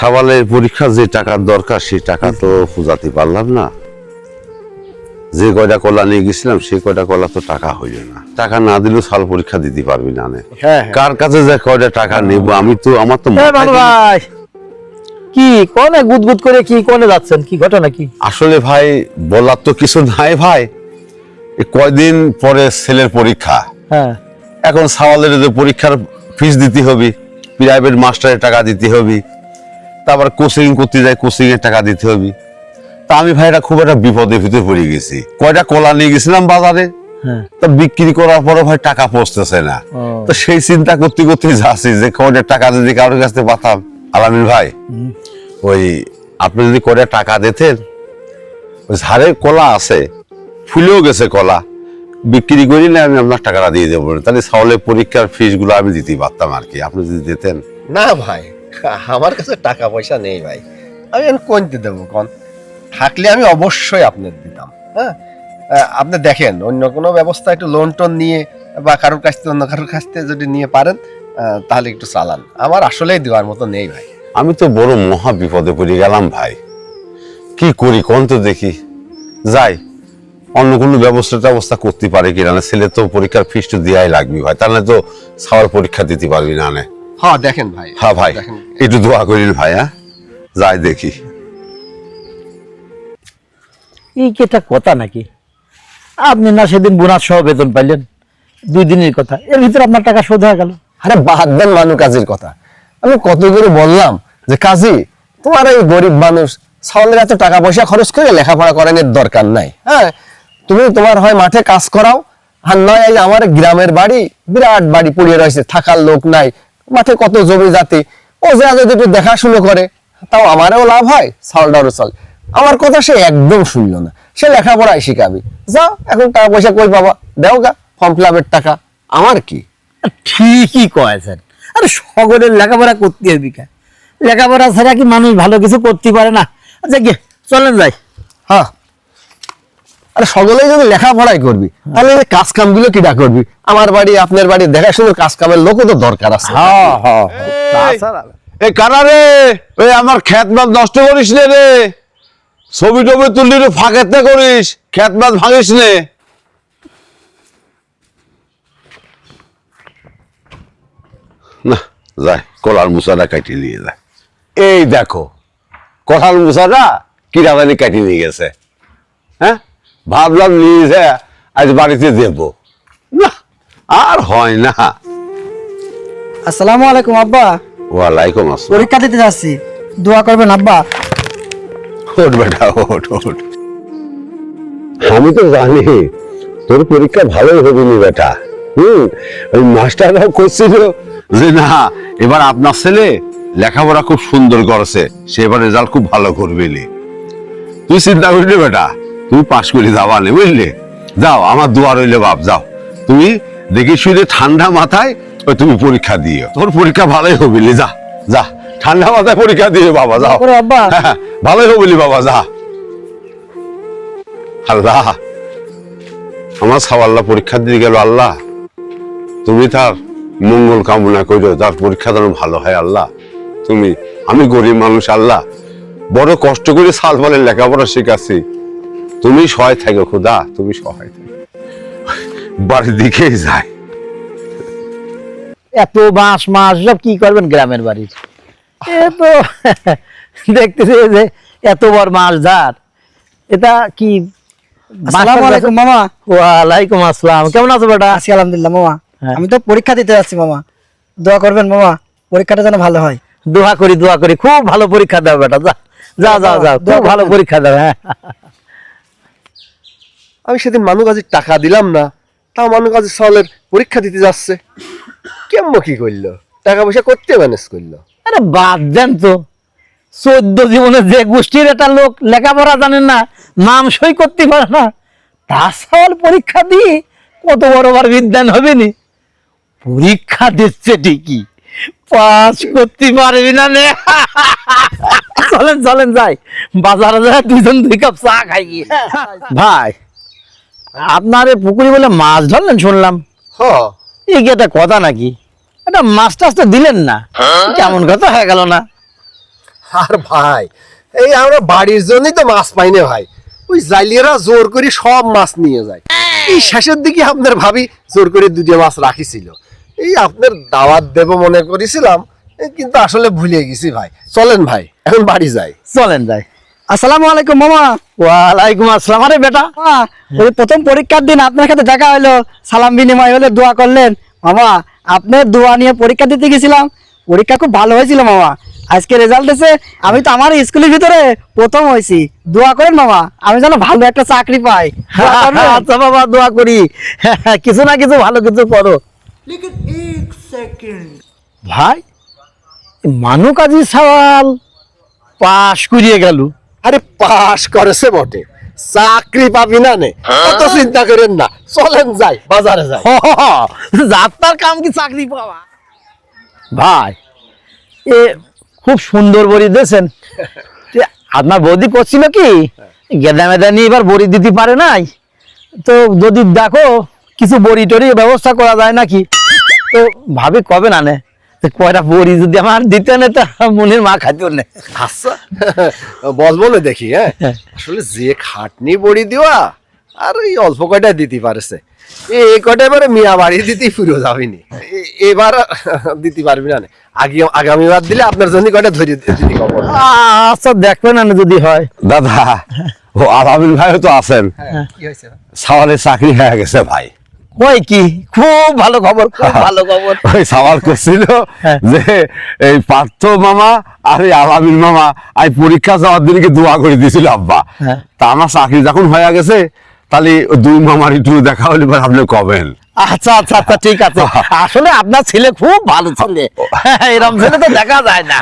সাবালের পরীক্ষা যে টাকার দরকার সেই টাকা তো ফুজাতে পারলাম না। যে কয়টা কলা নিয়ে গেছিলাম সেই কয়টা কলা তো টাকা হইল না। টাকা না দিলেও সাল পরীক্ষা দিতে পারবি না হ্যাঁ কার কাছে যে কয়টা টাকা নেব আমি তো আমার তো হ্যাঁ। ভাই। কি কোনে গুদগুদ করে কি কোনে যাচ্ছেন? কি ঘটনা কি? আসলে ভাই বলার তো কিছু নাই ভাই। কয়দিন পরে ছেলের পরীক্ষা। হ্যাঁ। এখন সাওয়ালের যে পরীক্ষার ফিস দিতে হবে প্রাইভেট মাস্টারের টাকা দিতে হবে। তারপর কোচিং করতে যায় কোচিং এর টাকা দিতে হবে। তা আমি ভাই এটা খুব একটা বিপদের ভিতরে পড়ে গেছি। কয়টা কলা নিয়ে গেছিলাম বাজারে? হ্যাঁ। তা বিক্রি করার পরে ভাই টাকা পৌঁছতেছে না। তো সেই চিন্তা করতে করতে যাচ্ছি যে কয়টা টাকা যদি কারোর কাছ থেকে পাতাম। আলামিন ভাই ওই আপনি যদি কয়টা টাকা দিতেন ওই ঝাড়ে কলা আছে ফুলেও গেছে কলা। বিক্রি করি না আমি আপনার টাকাটা দিয়ে দেবো। তাহলে সাহলে পরীক্ষার ফিসগুলো আমি দিতেই পারতাম আর কি। আপনি যদি দিতেন। না ভাই আমার কাছে টাকা পয়সা নেই ভাই। আমি এখন কোনতে দেবো কোন? থাকলে আমি অবশ্যই আপনার দিতাম হ্যাঁ? আপনি দেখেন, অন্য কোনো ব্যবস্থা একটু লোন টোন নিয়ে বা কারোর কাছ থেকে অন্য কারোর কাছ থেকে যদি নিয়ে পারেন তাহলে একটু চালান। আমার আসলেই দেওয়ার মতো নেই ভাই। আমি তো বড় মহা বিপদে পড়ে গেলাম ভাই। কি করি কোন তো দেখি। যাই, অন্য কোনো ব্যবস্থা ব্যবস্থা করতে পারে কিনা না, ছেলে তো পরীক্ষার ফিস তো দেওয়াই লাগবে ভাই। তাহলে তো সবার পরীক্ষা দিতে পারবি না নে। হ্যাঁ দেখেন ভাই। হ্যাঁ ভাই একটু দোয়া করিল ভাই হ্যাঁ? যাই দেখি। এই কি একটা কথা নাকি? আপনি না সেদিন বোনাস সহ বেতন পাইলেন। দুই দিনের কথা। এর ভিতরে আপনার টাকা শোধ হয়ে গেল। আরে বাদ দেন মানু কাজের কথা। আমি কত করে বললাম যে কাজী তোমার এই গরিব মানুষ ছাওয়ালের এত টাকা পয়সা খরচ করে লেখাপড়া করানোর দরকার নাই। হ্যাঁ তুমি তোমার হয় মাঠে কাজ করাও আর নয় এই আমার গ্রামের বাড়ি বিরাট বাড়ি পড়িয়ে রয়েছে থাকার লোক নাই মাঠে কত জমি জাতি ও যে যদি একটু দেখাশুনো করে তাও আমারও লাভ হয় সালডারও চল। আমার কথা সে একদম শুনলো না। সে লেখাপড়ায় শিখাবি। যাও এখন টাকা পয়সা কই পাবা? দেও গা ফর্ম ফিল টাকা। আমার কি? ঠিকই কয়েছেন। আরে সকলের লেখাপড়া করতে হবে কে? লেখাপড়া ছাড়া কি মানুষ ভালো কিছু করতে পারে না? আচ্ছা চলেন যাই। হ্যাঁ। আরে সকলেই যদি লেখাপড়াই করবি। তাহলে এই কাজ কামগুলো কিটা করবি? আমার বাড়ি আপনার বাড়ি দেখাশোনার কাজ কামের লোকও তো দরকার আছে। হ্যাঁ হ্যাঁ। এই। কারা রে? ওই আমার খেত মাছ নষ্ট করিস নে রে। ছবি টবি তুললি ফাঁকেতে করিস। মাছ ভাঙিস নে। না যাই কলার মুসাটা কাটিয়ে নিয়ে যায়। এই দেখো কলার মুসাটা কিরা জানি কাটিয়ে নিয়ে গেছে। হ্যাঁ ভাবলাম নিয়ে আজ বাড়িতে দেব। না আর হয় না। আসসালামু আলাইকুম আব্বা। ওয়ালাইকুম আসসালাম। পরীক্ষা দিতে যাচ্ছি। দোয়া করবেন আব্বা। ওঠ বেটা ওঠ ওঠ। আমি তো জানি তোর পরীক্ষা ভালোই হবে নি বেটা। হুম ওই মাস্টাররাও করছিল যে না এবার আপনার ছেলে লেখাপড়া খুব সুন্দর করেছে সে এবার রেজাল্ট খুব ভালো করবে তুই চিন্তা করিলে বেটা তুমি পাশ করে যাওয়া নে বুঝলে যাও আমার দোয়া রইলে বাপ যাও তুমি দেখি শুনে ঠান্ডা মাথায় ওই তুমি পরীক্ষা দিও তোর পরীক্ষা ভালোই হবে যা যা ঠান্ডা মাথায় পরীক্ষা দিয়ে বাবা যাও ভালোই হবে বাবা যা আল্লাহ আমার সাওয়াল্লাহ পরীক্ষা দিয়ে গেল আল্লাহ তুমি তার মঙ্গল কামনা করো তার পরীক্ষা যেন ভালো হয় আল্লাহ তুমি আমি গরিব মানুষ আল্লাহ বড় কষ্ট করে সাল বলে লেখাপড়া শিখাচ্ছি। তুমি সহায় থাকো খুদা তুমি সহায় থাকো। বাড়ির দিকেই যায়। এত বাঁশ মাস সব কি করবেন গ্রামের বাড়ির? এ তো দেখতেছি যে এত বড় মাছ এটা কি আসসালামু আলাইকুম মামা। ওয়ালাইকুম আসসালাম। কেমন আছো বেটা? আছি আলহামদুলিল্লাহ মামা। হ্যাঁ। আমি তো পরীক্ষা দিতে যাচ্ছি মামা। দোয়া করবেন মামা। পরীক্ষাটা যেন ভালো হয়। দোয়া করি দোয়া করি। খুব ভালো পরীক্ষা দাও বেটা যা যা যা যা। খুব ভালো পরীক্ষা দাও হ্যাঁ। আমি সেদিন মানু কাজের টাকা দিলাম না তাও মানু কাজের সালের পরীক্ষা দিতে যাচ্ছে। কেমন কি করল? টাকা পয়সা করতে ম্যানেজ করল? আরে বাদ দেন তো। চোদ্দ জীবনে যে গোষ্ঠীর একটা লোক লেখাপড়া জানেন না নাম সই করতে পারে না তা সওয়াল পরীক্ষা দিয়ে কত বড় বড় বিদ্যান হবে নি? পরীক্ষা দিচ্ছে ঠিকই পাস করতে পারবি না নে। চলেন চলেন যাই। বাজারে যায় দুইজন দুই কাপ চা খাই গিয়ে। ভাই আপনার পুকুরি বলে মাছ ধরলেন শুনলাম। হ। এই কি একটা কথা নাকি? একটা মাছ টাছ তো দিলেন না। কেমন কথা হয়ে গেল না? আর ভাই এই আমরা বাড়ির জন্যই তো মাছ পাই না ভাই। ওই জালিয়ারা জোর করে সব মাছ নিয়ে যায়। এই শেষের দিকে আপনার ভাবি জোর করে দুটো মাছ রাখিছিল। এই আপনার দাওয়াত দেব মনে করেছিলাম কিন্তু আসলে ভুলে গেছি ভাই। চলেন ভাই এখন বাড়ি যাই। চলেন যাই। আসসালামু আলাইকুম মামা। ওয়ালাইকুম আসসালাম। আরে বেটা মামা, ওই প্রথম পরীক্ষার দিন আপনার সাথে দেখা হলো সালাম বিনিময় হলে দোয়া করলেন। মামা আপনার দোয়া নিয়ে পরীক্ষা দিতে গেছিলাম। পরীক্ষা খুব ভালো হয়েছিল মামা। আজকে রেজাল্ট এসে আমি তো আমার স্কুলের ভিতরে প্রথম হয়েছি। দোয়া করেন মামা। আমি যেন ভালো একটা চাকরি পাই। দোয়া আচ্ছা বাবা দোয়া করি। কিছু না কিছু ভালো কিছু করো। ভাই মানু কাজী সওয়াল পাশ করিয়ে গেল। আরে পাশ করেছে বটে। চাকরি পাবি না নে। অত চিন্তা করেন না। চলেন যাই বাজারে যাই। যাত্রার কাম কি চাকরি পাওয়া? ভাই এ খুব সুন্দর বড়ি দিয়েছেন। আপনার বৌদি করছিল কি? গেদা মেদা নিয়ে এবার বড়ি দিতে পারে নাই। তো যদি দেখো কিছু বড়ি টড়ি ব্যবস্থা করা যায় নাকি? তো ভাবি কবে না নে? কয়টা বড়ি যদি আমার দিতে নে তা মনের মা খাইতে নে আচ্ছা বলব না দেখি হ্যাঁ? আসলে যে খাটনি বড়ি দেওয়া আর এই অল্প কয়টা দিতে পারেছে। এই কয়টা এবারে মিয়া বাড়ি দিতেই পুরো যাবিনি। এবার দিতে পারবি না। আগে আগামীবার দিলে আপনার জন্য কয়টা ধরে দিতে খবর আচ্ছা দেখবেন না যদি হয়। দাদা ও আলামিন ভাইও তো আছেন। কি হয়েছে? সাওয়ালের চাকরি হয়ে গেছে ভাই। কই কি খুব ভালো খবর খুব ভালো খবর ওই সওয়াল করছিল হ্যাঁ। যে এই পার্থ মামা আর এই আলামিন মামা পরীক্ষা যাওয়ার দিনকে দোয়া করে দিয়েছিল আব্বা হ্যাঁ। তা আমার চাকরি যখন হয়ে গেছে তাহলে ওই দুই মামার একটু দেখা হলে পরে আপনি কবেন আচ্ছা আচ্ছা আচ্ছা ঠিক আছে। আসলে আপনার ছেলে খুব ভালো ছেলে। এরকম ছেলে তো দেখা যায় না।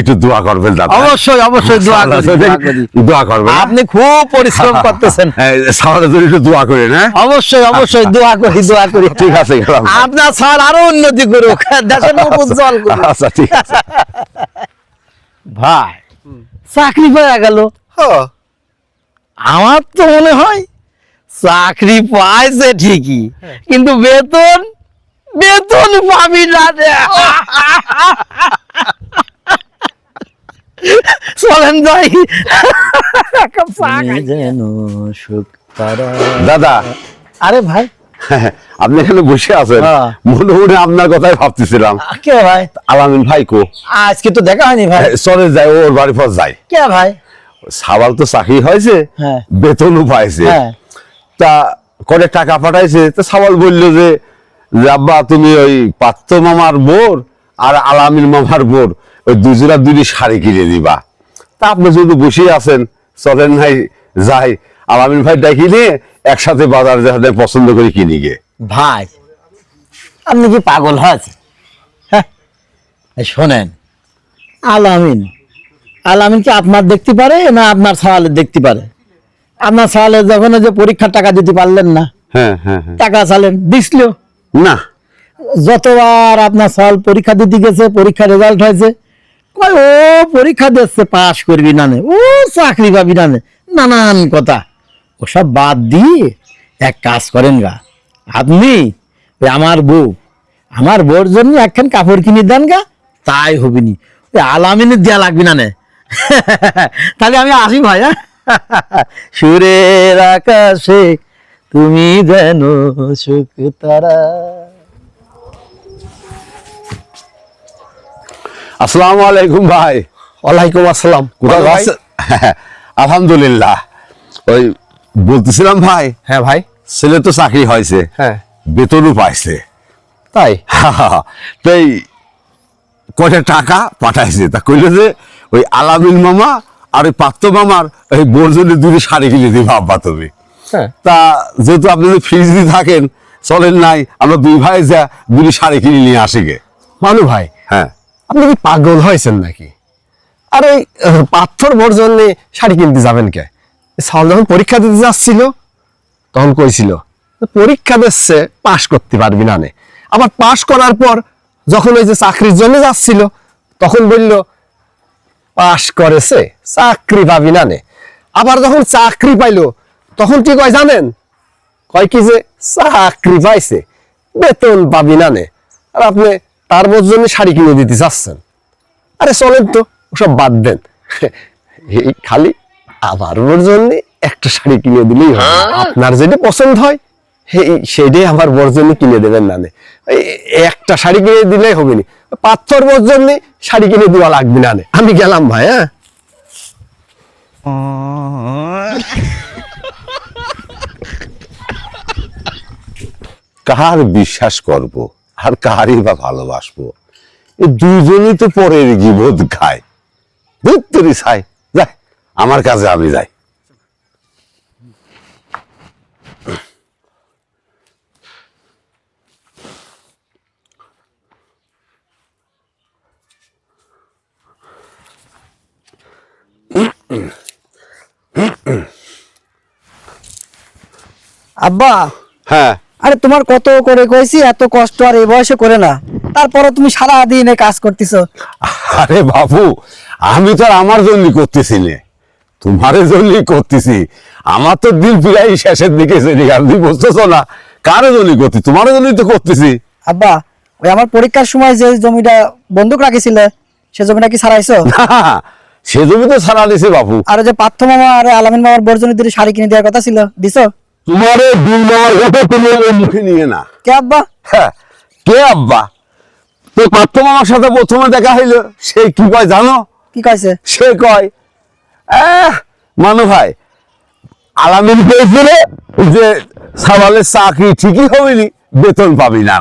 একটু দোয়া করবেন দাদা। অবশ্যই অবশ্যই দোয়া করি, দোয়া করবেন হ্যাঁ? আপনি খুব পরিশ্রম করতেছেন। সাওয়ালের জন্য একটু দোয়া করেন হ্যাঁ? অবশ্যই অবশ্যই দোয়া করি দোয়া করি। ঠিক আছে আপনার স্যার আরও উন্নতি করুক দেশের মুখ উজ্জ্বল করুক। আচ্ছা ঠিক আছে। ভাই চাকরি পাওয়া গেল। হ্যাঁ। আমার তো মনে হয় চাকরি পাইছে ঠিকই কিন্তু বেতন বেতন পাবি না রে। চলেন যাই। যেন দাদা। আরে ভাই। আপনি এখানে বসে আছেন। হ্যাঁ। মনে মনে আপনার কথাই ভাবতেছিলাম। কে ভাই? আলামিন ভাই কো? আজকে তো দেখা হয়নি ভাই। চলে যায় ওর বাড়ি পর যায় কে ভাই? সাবাল তো চাকরি হয়েছে হ্যাঁ। বেতনও পাইছে। হ্যাঁ। তা করে টাকা পাঠাইছে, তো সাবাল বলল যে আব্বা, তুমি ওই পাত্র মামার বোর আর আলামিন মামার বোর, ওই দুজোড়া দুটি শাড়ি কিনে দিবা। তা আপনি যদি বসে আছেন, চলেন ভাই, যাই। আলামিন ভাই ডাকি নিয়ে একসাথে বাজার যাতে পছন্দ করে কিনি গে। ভাই, আপনি কি পাগল হয়েছে হ্যাঁ? শোনেন, আলামিন আলামিন কি আপনার দেখতে পারে না আপনার সাওয়ালের দেখতে পারে? আপনার সাওয়ালে যখন যে পরীক্ষার টাকা দিতে পারলেন না হ্যাঁ হ্যাঁ হ্যাঁ। টাকা চালেন দিছিল? না। যতবার আপনার সাল পরীক্ষা দিতে গেছে পরীক্ষা রেজাল্ট হয়েছে কয় ও পরীক্ষা দিচ্ছে পাস করবি না নে। ও চাকরি পাবি না নে। নানান কথা। ওসব বাদ দিয়ে এক কাজ করেন গা। আপনি ওই আমার বউ আমার বউর জন্য একখান কাপড় কিনে দেন গা তাই হবিনি। ওই আলামিনের দেয়া লাগবে না নে। তাহলে আমি আসি ভাই হ্যাঁ? সুরের আকাশে তুমি যেন সুখ তারা। আসসালামু আলাইকুম ভাই। ওয়ালাইকুম আসসালাম। আলহামদুলিল্লাহ। ওই বলতেছিলাম ভাই হ্যাঁ ভাই। ছেলে তো চাকরি হয়েছে হ্যাঁ। বেতনও পাইছে। তাই? তাই কয়টা টাকা পাঠাইছে? তা কইলো যে ওই আলামিন মামা আর ওই পাত্র মামার ওই বোরজনে দুটি শাড়ি কিনে দিবে আব্বা তুমি। হ্যাঁ। তা যেহেতু আপনি যদি ফ্রিজে থাকেন চলেন নাই আমরা দুই ভাই যা দুটি শাড়ি কিনে নিয়ে আসি গে। মানু ভাই হ্যাঁ। আপনি কি পাগল হয়েছেন নাকি? আর ওই পাথর বর জন্য শাড়ি কিনতে যাবেন কে? সাল যখন পরীক্ষা দিতে যাচ্ছিল তখন কইছিল পরীক্ষা দিচ্ছে পাশ করতে পারবি না নে। আবার পাশ করার পর যখন ওই যে চাকরির জন্য যাচ্ছিল তখন বলল পাশ করেছে চাকরি পাবি না নে। আবার যখন চাকরি পাইলো তখন কি কয় জানেন? কয় কি যে চাকরি পাইছে বেতন পাবি না নে। আর আপনি তার বোর জন্য শাড়ি কিনে দিতে চাচ্ছেন। আরে চলেন তো ওসব বাদ দেন। এই খালি আমার ওর জন্য একটা শাড়ি কিনে দিলেই হবে। আপনার যেটা পছন্দ হয় এই সেটাই আমার বর জন্য কিনে দেবেন না। একটা শাড়ি কিনে দিলেই হবে না পাথর বর জন্য শাড়ি কিনে দেওয়া লাগবে না আমি গেলাম ভাই হ্যাঁ। কার বিশ্বাস করব, আর কারই বা ভালোবাসবো? এই দুজনই তো পরের গিবোধ খায়। ধুত্তরি ছাই, যাই, আমার কাছে আমি যাই। আব্বা হ্যাঁ। আরে তোমার কত করে কইছি এত কষ্ট আর এই বয়সে করে না। তারপরে তুমি সারা দিন কাজ করতেছো। আরে বাবু আমি তো আমার জন্য করতেছি না। তোমার জন্যই করতেছি। আমার তো দিন প্রায় শেষের দিকে এসে গেল তুমি বুঝতেছো না। কারও জন্য করছি তোমার জন্যই তো করতেছি। আব্বা ওই আমার পরীক্ষার সময় যে জমিটা বন্দুক রাখিছিলে সে জমিটা কি ছাড়াইছো না সে জমি তো ছাড়া দিছে বাবু। আর যে পার্থ মামা আর আলামিন মামার বর্জনের দিকে শাড়ি কিনে দেওয়ার কথা ছিল দিছো? তোমার এই দুই মামার কথা তুমি আমার মুখে নিয়ে না। কে আব্বা? হ্যাঁ কে আব্বা? তো পার্থ মামার সাথে প্রথমে দেখা হইল সে কি কয় জানো? কি কইছে? সে কয় আহ, মানু ভাই আলামিন পেয়েছিল যে সাবালের চাকরি ঠিকই হবেনি বেতন পাবি না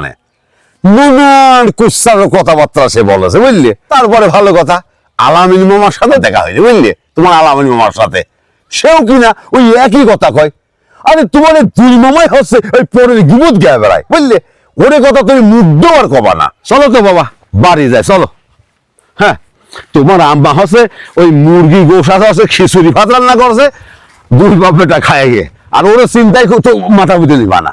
নানান কুৎসার কথাবার্তা সে বলেছে বুঝলি? তারপরে ভালো কথা আলামিন মামার সাথে দেখা হয়েছে বুঝলি? তোমার আলামিন মামার সাথে। সেও কিনা ওই একই কথা কয় আরে তোমার দুই মামাই হচ্ছে ওই পরের গিমুদ গায়ে বেড়ায় বুঝলে? ওরে কথা তুমি মুগ্ধ আর কবা না। চলো তো বাবা। বাড়ি যায় চলো। হ্যাঁ তোমার আম্মা হচ্ছে ওই মুরগি গোসাতে হচ্ছে খিচুড়ি ভাত রান্না করছে দুই বাপেটা খায় গিয়ে। আর ওরা চিন্তাই মাথা বুঝে নিবা না।